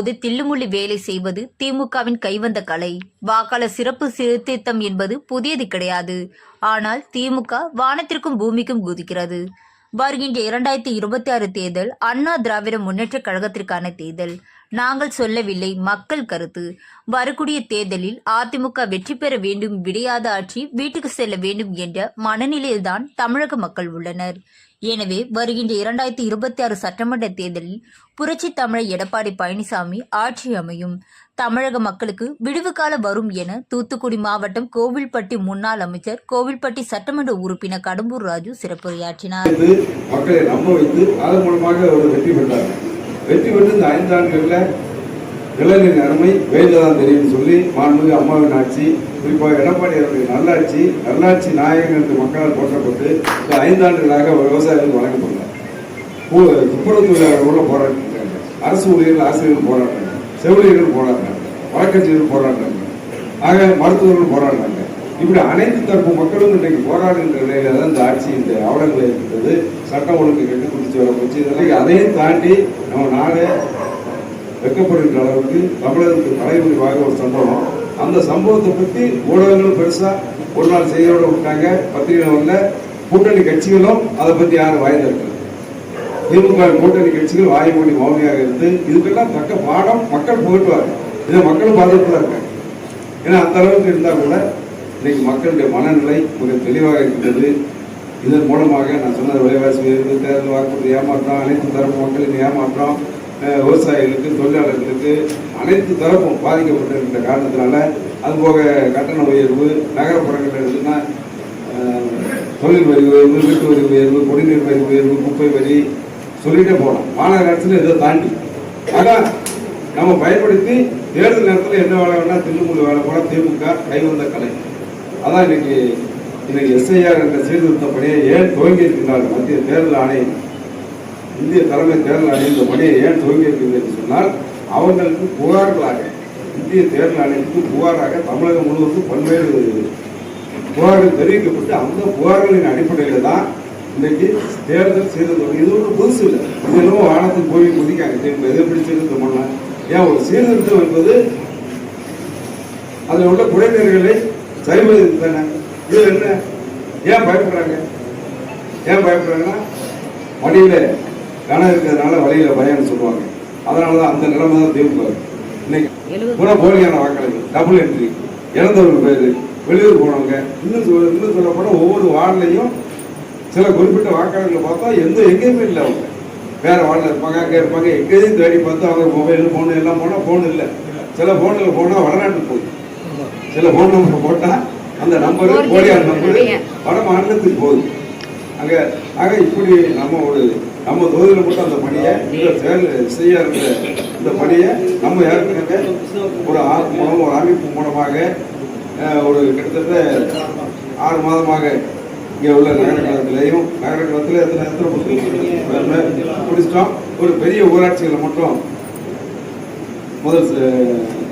போது தில்லுமுள்ளி வேலை செய்வது திமுகவின் கைவந்த கலை. வாக்காளர் சிறப்பு சீர்திருத்தம் என்பது புதியது கிடையாது. ஆனால் திமுக வானத்திற்கும் பூமிக்கும் குதிக்கிறது. வருகின்ற இரண்டாயிரத்தி இருபத்தி ஆறு தேர்தல் அண்ணா திராவிட முன்னேற்றக் கழகத்திற்கான தேர்தல். நாங்கள் சொல்லவில்லை. மக்கள் கருத்து. வரக்கூடிய தேர்தலில் அதிமுக வெற்றி பெற வேண்டும் விடையாத ஆட்சி வீட்டுக்கு செல்ல வேண்டும் என்ற மனநிலையில்தான் தமிழக மக்கள் உள்ளனர். எனவே வருகின்ற இரண்டாயிரத்தி இருபத்தி ஆறு சட்டமன்ற தேர்தலில் புரட்சி தமிழர் எடப்பாடி பழனிசாமி ஆட்சி அமையும். தமிழக மக்களுக்கு விடுவு காலம் வரும் என தூத்துக்குடி மாவட்டம் கோவில்பட்டி முன்னாள் அமைச்சர் கோவில்பட்டி சட்டமன்ற உறுப்பினர் கடம்பூர் ராஜு சிறப்புரையாற்றினார். வெற்றி பெற்று இந்த ஐந்து ஆண்டுகளில் நிழலின் அருமை வெயில தான் தெரியும்னு சொல்லி மாண்புமிகு அம்மாவின் ஆட்சி குறிப்பாக எடப்பாடி அவருடைய நல்லாட்சி நல்லாட்சி நாயகன் என்று மக்களால் போற்றப்பட்டு இந்த ஐந்தாண்டுகளாக விவசாயிகளுக்கு வழங்கப்படுகிறார் துப்புரவு தொழிலாளர்களோட போராட்டம் அரசு ஊழியர்கள் ஆசிரியர்கள் போராடுறாங்க செவிலியர்கள் போராடுறாங்க வழக்கறிஞர்கள் போராடுறாங்க ஆக மருத்துவர்கள் போராடுறாங்க இப்படி அனைத்து தரப்பு மக்களும் இன்றைக்கு போராடுகின்ற நிலையில தான் இந்த ஆட்சி இந்த அவலங்களை இருக்கின்றது. சட்டம் ஒழுங்கு கெட்டு குடிச்சு அதையும் தாண்டி நம்ம நாடே வெக்கப்படுகின்ற அளவுக்கு தமிழகத்துக்கு தலைமுறைவாக ஒரு சம்பவம். அந்த சம்பவத்தை பற்றி ஊடகங்களும் பெருசாக ஒரு நாள் செய்தியோட விட்டாங்க. பத்திரிகை வரல. கூட்டணி கட்சிகளும் அதை பற்றி யாரும் வாய் திறக்கல. திமுக கூட்டணி கட்சிகள் வாய் மூடி மௌனியாக இருந்து இதுக்கெல்லாம் தக்க பாடம் மக்கள் புகட்டுவாங்க. இதை மக்களும் பாதிப்பு தான் இருக்காங்க. ஏன்னா அந்த அளவுக்கு இருந்தால் கூட இன்னைக்கு மக்களுடைய மனநிலை மிக தெளிவாக இருக்கின்றது. இதன் மூலமாக நான் சொன்னது விலைவாசி உயர்வு தேர்தல் வாக்குறுதி ஏமாற்றம் அனைத்து தரப்பு மக்களின் ஏமாற்றம் விவசாயிகளுக்கு தொழிலாளர்களுக்கு அனைத்து தரப்பும் பாதிக்கப்பட்டிருக்கிற காரணத்தினால அதுபோக கட்டண உயர்வு நகரப்புறங்களில் இருக்குன்னா தொழில் வரி உயர்வு வீட்டு வரி உயர்வு குடிநீர் வரி உயர்வு குப்பை வரி சொல்லிட்டே போகலாம். மாநகராட்சியில் இதை தாண்டி. ஆனால் நம்ம பயன்படுத்தி தேர்தல் நேரத்தில் என்ன வேலை வேணால் தில்லுமுள்ளு வேலை போல திமுக கைவந்த கலை. அதான் இன்னைக்கு இன்னைக்கு எஸ்ஐஆர் என்ற சீர்திருத்த பணியை ஏன் துவங்கி இருக்கின்றார் மத்திய தேர்தல் ஆணையம்? இந்திய தலைமை தேர்தல் ஆணையம் இந்த பணியை ஏன் துவங்கி இருக்கின்றது என்று சொன்னால் அவர்களுக்கு புகார்களாக இந்திய தேர்தல் ஆணையத்துக்கு புகாராக தமிழகம் முழுவதும் பல்வேறு புகார்கள் தெரிவிக்கப்பட்டு அந்த புகார்களின் அடிப்படையில் தான் இன்னைக்கு தேர்தல் சீர்திருத்தம். இது ஒன்றும் புதுசு இல்லை. இது என்னவோ வானத்துக்கு போய் குதிக்காங்க. திரும்ப எதை எப்படி சீர்திருத்தம் பண்ணலாம்? ஏன் ஒரு சீர்திருத்தம் என்பது அதில் உள்ள குறைநிறைகளை சரிவது தானே இது என்ன? ஏன் பயப்படுறாங்க? ஏன் பயப்படுறாங்கன்னா வழியில கணம் இருக்கிறதுனால வழியில பயம்னு சொல்லுவாங்க. அதனால தான் அந்த நிலைமை தான் திமுக இன்னைக்கு கூட போலியான வாக்காளர்கள் டபுள் என்ட்ரி இறந்தவங்க பேரு வெளியூர் போனவங்க இன்னும் சொல்ல இன்னும் சொல்ல போனா ஒவ்வொரு வார்டுலையும் சில குறிப்பிட்ட வாக்காளர்களை பார்த்தா எந்த எங்கேயுமே இல்லை அவங்க. வேற வார்டில் இருப்பாங்க அங்கே இருப்பாங்க எங்கேயும் தேடி பார்த்தா அவங்க மொபைல் ஃபோனு எல்லாம் போனால் ஃபோன் இல்லை. சில ஃபோனில் போனால் வடநாட்டுக்கு போகுது. சில ஃபோன் நம்பர் போட்டால் அந்த நம்பர் போலியான நம்பர் வட மாநிலத்துக்கு போகுது அங்கே ஆக இப்படி நம்ம ஒரு நம்ம தொகுதியில் மட்டும் அந்த பணியை இந்த தேர்தல் செய்ய இருக்கிற இந்த பணியை நம்ம ஏற்கனவே ஒரு ஆறு மூலம் ஒரு அமைப்பு மூலமாக ஒரு கிட்டத்தட்ட ஆறு மாதமாக இங்கே உள்ள நகர களத்திலையும் நகர களத்தில் எத்தனை எத்தனை முடிச்சிட்டோம் ஒரு பெரிய ஊராட்சிகளை மட்டும் முதல்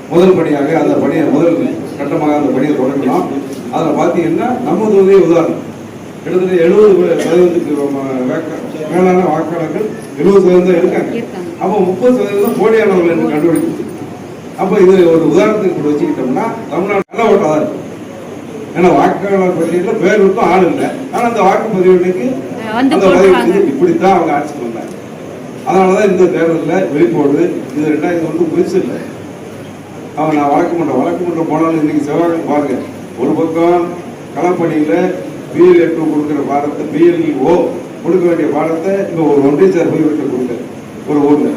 முதல் பணியாக அந்த பணியை முதல் கட்டமாக அந்த பணியை தொடங்கலாம். அதில் பார்த்தீங்கன்னா நம்ம தொகுதியே உதாரணம். கிட்டத்தட்ட எழுபது சதவீதத்துக்கு மேலான வாக்காளர்கள் எழுபது சதவீதம் இருக்காங்க. அப்போ முப்பது சதவீதம் போலியானவர்கள் என்று கண்டுபிடிச்சு அப்போ இது ஒரு உதாரணத்துக்கு கூட வச்சுக்கிட்டோம்னா தமிழ்நாடு நல்ல ஓட்டாக தான் இருக்கும் ஏன்னா வாக்காளர் பட்டியலில் பேர் இருக்கும் ஆள் இல்லை. ஆனால் அந்த வாக்குப்பதிவு இன்னைக்கு அந்த பதிவு இப்படித்தான் அவங்க ஆட்சிக்கு வந்தாங்க. அதனால தான் இந்த தேர்தலில் விழிப்போடு இது ரெண்டாயிரத்தி ஒன்று புதுசு இல்லை. அவன் நான் வழக்கு மன்றம் வழக்கு மன்றம் போனாலும் இன்னைக்கு செவ்வாய் பாருங்க. ஒரு பக்கம் களப்பணியில் பிஎல் எட்டு கொடுக்குற பாடத்தை பிஎல்ஓ கொடுக்க வேண்டிய பாடத்தை இப்போ ஒரு ஒன்றிய சார் போய் விட்டு ஒரு ஊரில்.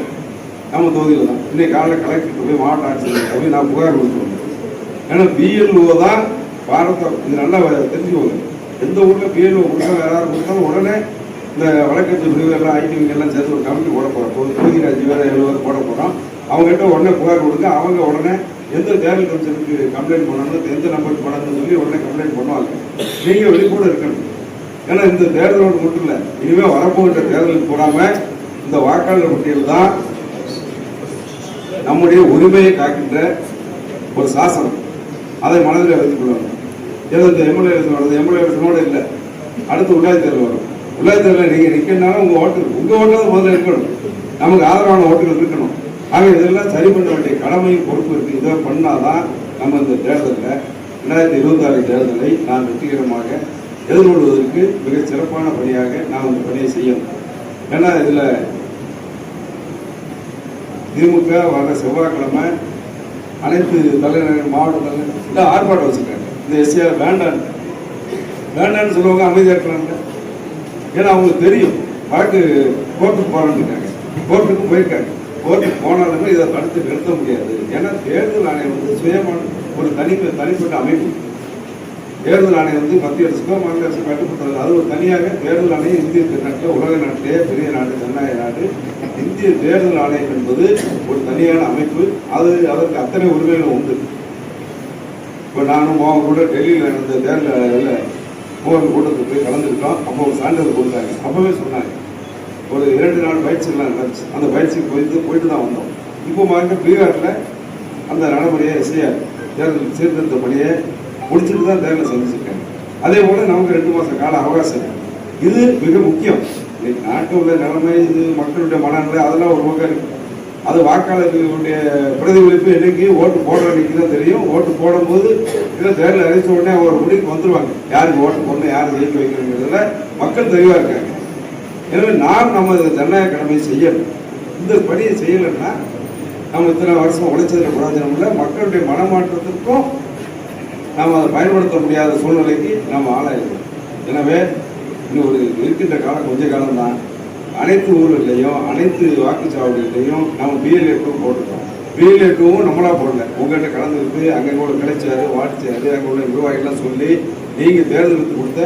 நம்ம தொகுதியில் தான். இன்னைக்கு காலையில் கலெக்டர் போய் மாவட்ட ஆட்சியர் போய் நான் புகார் கொடுத்துருவேன். ஏன்னா பிஎல்ஓ தான் பாடத்தை இது நல்லா தெரிஞ்சுக்கோங்க. எந்த ஊரில் பிஎல்ஓ கொடுத்தா வேற யாரும் கொடுத்தாலும் உடனே இந்த வழக்கறிஞர் பிரிவு எல்லாம் ஐடிவிங்க எல்லாம் சேர்த்து ஒரு கமிட்டி போட போகிறோம் தொகுதி அஞ்சு வேறு ஏழு பேர் போட போகிறோம் அவங்ககிட்ட உடனே புகார் கொடுங்க. அவங்க உடனே எந்த தேர்தல் கமிஷனுக்கு கம்ப்ளைண்ட் பண்ணணும் எந்த நம்பருக்கு பண்ணணும்னு சொல்லி உடனே கம்ப்ளைண்ட் பண்ணுவாங்க. நீங்கள் வெளிக்கூட இருக்கணும். ஏன்னா இந்த தேர்தலோடு மட்டும் இல்லை இனிமேல் வரப்போகின்ற தேர்தலுக்கு போடாம இந்த வாக்காளர் பட்டியல் தான் நம்முடைய உரிமையை காக்கின்ற ஒரு சாசனம். அதை மனதில் வைத்துக் கொள்ளணும். ஏதோ இந்த எம்எல்ஏ எலெக்ஷன் வருது எம்எல்ஏ எலெக்ஷனோட இல்லை. அடுத்து உள்ளாட்சி தேர்தல் வரும். உள்ளாட்சி தேர்தலில் நீங்கள் நிற்கனாலும் உங்கள் ஓட்டு உங்கள் ஓட்டு முதல்ல இருக்கணும் நமக்கு ஆதரவான ஓட்டுகள் இருக்கணும். ஆக இதெல்லாம் சரி பண்ண வேண்டிய கடமையும் பொறுப்பு இருக்குது இதை பண்ணாதான் நம்ம இந்த தேர்தலில் ரெண்டாயிரத்தி இருபத்தாறு தேர்தலை நான் வெற்றிகரமாக எதிர்கொள்வதற்கு மிக சிறப்பான பணியாக நான் இந்த பணியை செய்யணும். ஏன்னா இதில் திமுக வர செவ்வாய்க்கிழமை அனைத்து தலைநகர் மாவட்ட தலைநகர் இல்லை ஆர்ப்பாட்டம் வச்சுருக்காங்க. இந்த எஸ்சிஆர் வேண்டான்னு வேண்டான்னு சொல்லுவாங்க அமைதியாக இருக்கிறாங்க ஏன்னா அவங்களுக்கு தெரியும் வழக்கு கோர்ட்டுக்கு போகிறான்னு கோர்ட்டுக்கு போயிருக்காங்க. போட்டி போனாலுமே இதை தடுத்து நிறுத்த முடியாது. ஏன்னா தேர்தல் ஆணையம் வந்து சுயமான ஒரு தனி தனிப்பட்ட அமைப்பு. தேர்தல் ஆணையம் வந்து மத்திய அரசுக்கோ மாநில அரசு கட்டுப்பட்டது அது ஒரு தனியாக தேர்தல் ஆணையம் இந்திய நாட்டில் உலக நாட்டிலேயே பெரிய நாடு ஜனநாயக நாடு இந்திய தேர்தல் ஆணையம் என்பது ஒரு தனியான அமைப்பு. அது அதற்கு அத்தனை உரிமைகள் உண்டு. இப்போ நானும் மோகன் கூட டெல்லியில் நடந்த தேர்தல் மோகன் கூட்டத்துக்கு போய் கலந்துருக்கோம் அப்போ ஒரு சான்றிதழ் கொடுத்தாங்க. அப்போவே சொன்னாங்க. ஒரு இரண்டு நாள் பயிற்சிகள்லாம் நடந்துச்சு. அந்த பயிற்சிக்கு போயிட்டு போயிட்டு தான் வந்தோம். இப்போ பாருங்க பீகாரில் அந்த நடைமுறையை எஸ்ஐஆர் தேர்தல் சீர்திருத்த பணியை முடிச்சுட்டு தான் தேர்தலை சந்திச்சிருக்காங்க. அதே போல் நமக்கு ரெண்டு மாதம் கால அவகாசம் இது மிக முக்கியம். இன்னைக்கு நாட்டில் உள்ள நிலைமை இது மக்களுடைய மனநிலை அதெல்லாம் ஒரு பக்கம் அது வாக்காளர்களுடைய பிரதிபலிப்பு என்னைக்கு? ஓட்டு போடுற அன்னைக்கு தான் தெரியும். ஓட்டு போடும்போது இல்லை தேர்தல் அழைச்ச உடனே ஒரு முடிவுக்கு வந்துடுவாங்க யாருக்கு ஓட்டு போடணும் யார் ஜெயிக்க வைக்கணுங்கிறதுல மக்கள் தெளிவாக இருக்காங்க. எனவே நாம் நம்ம இந்த ஜனநாயக கடமையை செய்யணும். இந்த பணியை செய்யலைன்னா நம்ம இத்தனை வருஷம் உழைச்சதில் பிரயோஜனம் இல்லை. மக்களுடைய மனமாற்றத்திற்கும் நாம் அதை பயன்படுத்த முடியாத சூழ்நிலைக்கு நாம் ஆளாயிருக்கோம் எனவே இன்னும் ஒரு இருக்கின்ற காலம் கொஞ்ச காலம் தான் அனைத்து ஊர்களிலையும் அனைத்து வாக்குச்சாவடிகளையும் நம்ம பிஎல்ஏ டூ போட்டுட்டோம் பிஎல்ஏ டூவும் போடல. உங்கள்கிட்ட கலந்துருக்கு அங்கே கூட கிடைச்சாரு வாடிச்சாரு அங்கே உள்ள நிர்வாகிகள்லாம் சொல்லி நீங்கள் தேர்ந்தெடுத்து கொடுத்த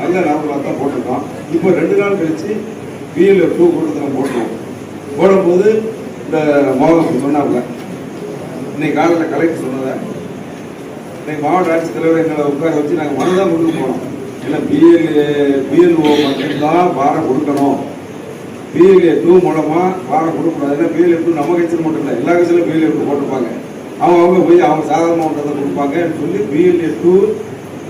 நல்ல நார்மலாக தான் போட்டிருக்கோம் இப்போ ரெண்டு நாள் கழிச்சு பிஎல்ஏ டூ கூட்டத்தில் போட்டோம் போடும்போது இந்த மோகன் சொன்னாங்க. இன்னைக்கு காலையில் கலெக்டர் சொன்னதை. இன்னைக்கு மாவட்ட ஆட்சித்தலைவர் எங்களை உட்கார வச்சு நாங்கள் மனு தான் கொடுக்க போனோம் ஏன்னா பிஎல்ஏ பிஎல்ஓ மட்டும்தான் வாரம் கொடுக்கணும். பிஎல்ஏ டூ மூலமாக வாரம் கொடுக்கக்கூடாது. ஏன்னா பிஎல்ஏ டூ நம்ம கட்சியில் மட்டும் இல்லை எல்லா கட்சியிலும் பிஎல்ஏ டூ போட்டிருப்பாங்க. அவங்க அவங்க போய் அவங்க சாதாரண மாவட்டத்தை கொடுப்பாங்கன்னு சொல்லி பிஎல்ஏ டூ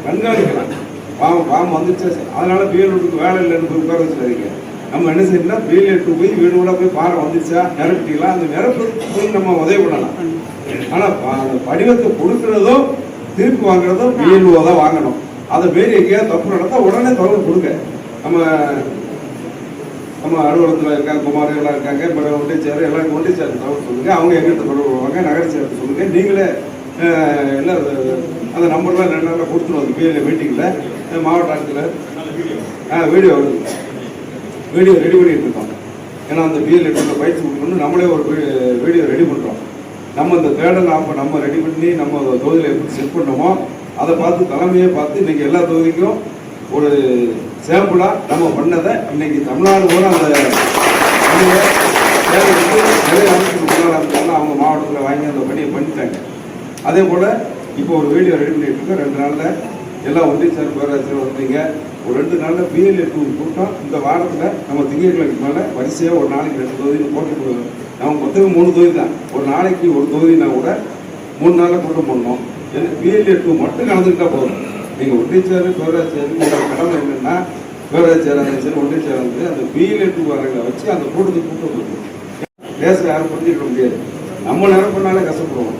கண்காணிக்கலாம் பாவம் பாவம் வந்துச்சா அதனால பிஎல்ஏ வேலை இல்லைன்னு போய் உட்கார வச்சுருக்கீங்க நம்ம என்ன செய்யணும்னா பிஎல்ஏ போய் வீடு போய் பாறை வந்துச்சா நிரப்பிட்டீங்களா? அந்த நிரப்புறதுக்கு போய் நம்ம உதவி பண்ணலாம். ஆனால் ப- அந்த படிவத்தை கொடுக்கறதும் திருப்பி வாங்குறதும் பிஎல்ஓ தான் வாங்கணும். அதை மீறி எங்கேயாவது தப்பு நடந்தா உடனே தகவல் கொடுங்க. நம்ம நம்ம அலுவலகத்தில் இருக்காங்க குமார் எல்லாம் இருக்காங்க பிறகு ஒன்றை சேர் எல்லாம் ஒன்றை சேர் தகவல் சொல்லுங்கள் அவங்க எங்கிட்ட தொடர்பு வருவாங்க நகர சேர்த்து சொல்லுங்கள் நீங்களே என்ன எல்லாம் அந்த நம்பர்லாம் ரெண்டு நாளில் கொடுத்துருவோம் பேரில் மீட்டிங்கில் மாவட்ட ஆட்சியில் ஆ வீடியோ வருது. வீடியோ ரெடி பண்ணிட்டு இருக்கோம் ஏன்னா அந்த பிஎல் எடுத்து பயிற்சி கொடுக்கணும் நம்மளே ஒரு வீ- வீடியோ ரெடி பண்ணுறோம் நம்ம இந்த தேடல் ஆப்பை நம்ம ரெடி பண்ணி நம்ம தொகுதியில் எப்படி செட் பண்ணோமோ அதை பார்த்து தலைமையை பார்த்து இன்றைக்கி எல்லா தொகுதிக்கும் ஒரு சாம்பிளாக நம்ம பண்ணதை இன்றைக்கி தமிழ்நாடு கூட அந்த பணியை தேர்ந்தெடுத்து முன்னாள் அவங்க மாவட்டத்தில் வாங்கி அந்த பணியை பண்ணிட்டாங்க. அதே போல் இப்போ ஒரு வீடியோ ரெடி பண்ணிட்டு இருக்கோம். ரெண்டு நாளில் எல்லாம் ஒன்றிய சார் பேராசிரியர் வந்தீங்க. ஒரு ரெண்டு நாளில் பிஎல்ஏ டூ கூட்டம். இந்த வாரத்தில் நம்ம திங்கட்கிழமைக்கு மேலே வரிசையாக ஒரு நாளைக்கு ரெண்டு தொகுதியில் போட்டு கொடுக்கணும் நம்ம மொத்தமே மூணு தொகுதி தான். ஒரு நாளைக்கு ஒரு தொகுதினா கூட மூணு நாளில் கூட்டம் பண்ணோம் பிஎல்ஏ டூ மட்டும் கலந்துக்கிட்டா போதும். நீங்கள் ஒன்றிய சேர் பேராசிரியர் உங்களோட கடமை என்னென்னா பேராசிரியர் அந்த சரி ஒன்றிய சேர் அந்த பிஎல்ஏ டூ வரங்களை வச்சு அந்த கூட்டத்துக்கு கூட்டம் கொடுக்கணும். பேச யாரும் புரிஞ்சுக்க முடியாது. நம்ம நேரம் பண்ணாலே கஷ்டப்படுவோம்.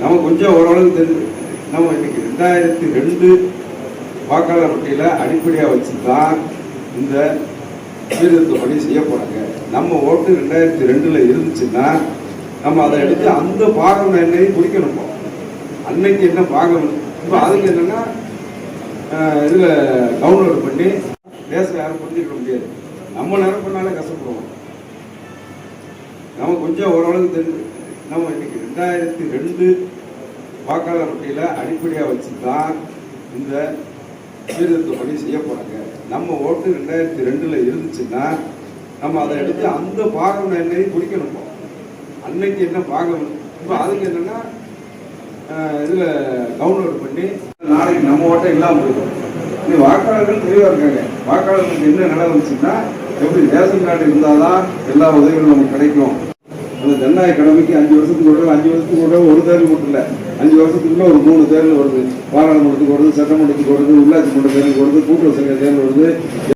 நம்ம கொஞ்சம் ஓரளவுக்கு தெரிஞ்சு நம்ம இன்னைக்கு ரெண்டாயிரத்தி ரெண்டு வாக்காளர் பட்டியலை அடிப்படையாக வச்சு தான் இந்த சீர்திருத்த பணி செய்ய போறாங்க. நம்ம ஓட்டு ரெண்டாயிரத்தி ரெண்டுல இருந்துச்சுன்னா நம்ம அதை எடுத்து அந்த பாகம் என்னையும் குறிக்கணும் அன்னைக்கு என்ன பாகம்? இப்போ அதுக்கு என்னன்னா இதில் இதுல டவுன்லோட் பண்ணி பேச யாரும் புரிஞ்சுக்க முடியாது. நம்ம நேரம் பண்ணாலே கஷ்டப்படுவோம். நம்ம கொஞ்சம் ஓரளவுக்கு தெரிஞ்சு நம்ம இன்னைக்கு ரெண்டாயிரத்தி ரெண்டு வாக்காளர் பட்டியலை அடிப்படையாக வச்சு தான் இந்த சீர்திருத்த பணி செய்ய போறாங்க. நம்ம ஓட்டு ரெண்டாயிரத்தி ரெண்டுல இருந்துச்சுன்னா நம்ம அதை எடுத்து அந்த பாகம் என்னையும் குடிக்கணும் அன்னைக்கு என்ன பாகம்? இப்போ அதுக்கு என்னன்னா இதில் இதுல டவுன்லோட் பண்ணி நாளைக்கு நம்ம ஓட்டை இல்லாமல் போயிடும். இது வாக்காளர்கள் தெளிவாக இருக்காங்க. வாக்காளர்களுக்கு என்ன நிலை வந்துச்சுன்னா எப்படி ரேஷன் கார்டு இருந்தாதான் எல்லா உதவிகளும் நமக்கு கிடைக்கும். அந்த ஜனநாயக கடமைக்கு அஞ்சு வருஷத்துக்கு ஒரு அஞ்சு வருஷத்துக்கு ஒரு ஒரு தேர்தல் மட்டும் இல்லை அஞ்சு வருஷத்துக்குள்ள ஒரு மூணு தேர்தல் வருது. பாராளுமன்றத்துக்கு வருது சட்டமன்றத்துக்கு வருது உள்ளாட்சி மன்ற தேர்தலுக்கு வருது கூட்டுறவு சங்க தேர்தல் வருது.